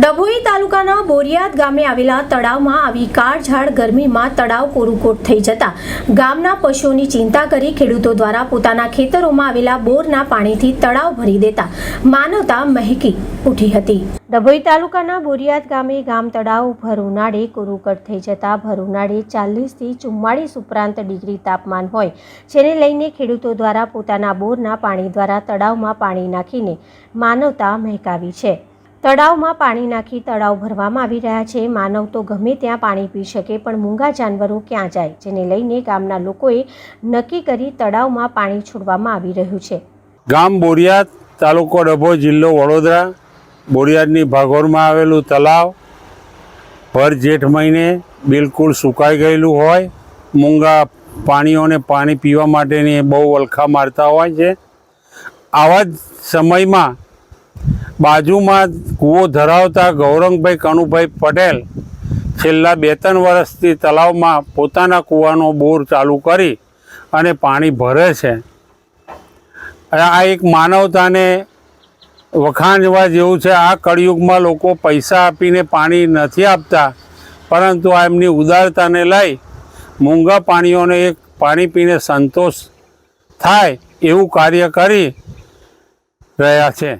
ડભોઈ તાલુકાના બોરિયાદ ગામે આવેલા તળાવમાં આવી કાળઝાળ ગરમીમાં તળાવ કોરુકોટ થઈ જતા ગામના પશુઓની ચિંતા કરી ખેડૂતો દ્વારા પોતાના ખેતરોમાં આવેલા બોરના પાણીથી તળાવ ભરી દેતા માનવતા મહેકી ઉઠી હતી. ડભોઈ તાલુકાના બોરિયાદ ગામે ગામ તળાવ ભર ઉનાળે કોરુકટ થઈ જતા ભર ઉનાળે ચાલીસથી ચુમ્માળીસ ઉપરાંત ડિગ્રી તાપમાન હોય, જેને લઈને ખેડૂતો દ્વારા પોતાના બોરના પાણી દ્વારા તળાવમાં પાણી નાખીને માનવતા મહેકાવી છે. તળાવમાં પાણી નાખી તળાવ ભરવામાં આવી રહ્યા છે. માનવ તો ગમે ત્યાં પાણી પી શકે, પણ મૂંગા જાનવરો ક્યાં જાય? જેને લઈને ગામના લોકોએ નક્કી કરી તળાવમાં પાણી છોડવામાં આવી રહ્યું છે. ગામ બોરિયાદ તાલુકો ડભો જિલ્લો વડોદરા. બોરિયાદની ભાગોળમાં આવેલું તલાવ ભર જેઠ મહિને બિલકુલ સુકાઈ ગયેલું હોય. મૂંગા પાણીઓને પાણી પીવા માટેની બહુ વલખા મારતા હોય છે. આવા જ સમયમાં બાજુમાં કૂવો ધરાવતા ગૌરંગભાઈ કનુભાઈ પટેલ છેલ્લા બે ત્રણ વર્ષથી તલાવમાં પોતાના કૂવાનો બોર ચાલુ કરી અને પાણી ભરે છે. આ એક માનવતાને વખાણવા જેવું છે. આ કળિયુગમાં લોકો પૈસા આપીને પાણી નથી આપતા, પરંતુ આ એમની ઉદારતાને લઈ મૂંગા પાણીઓને એક પાણી પીને સંતોષ થાય એવું કાર્ય કરી રહ્યા છે.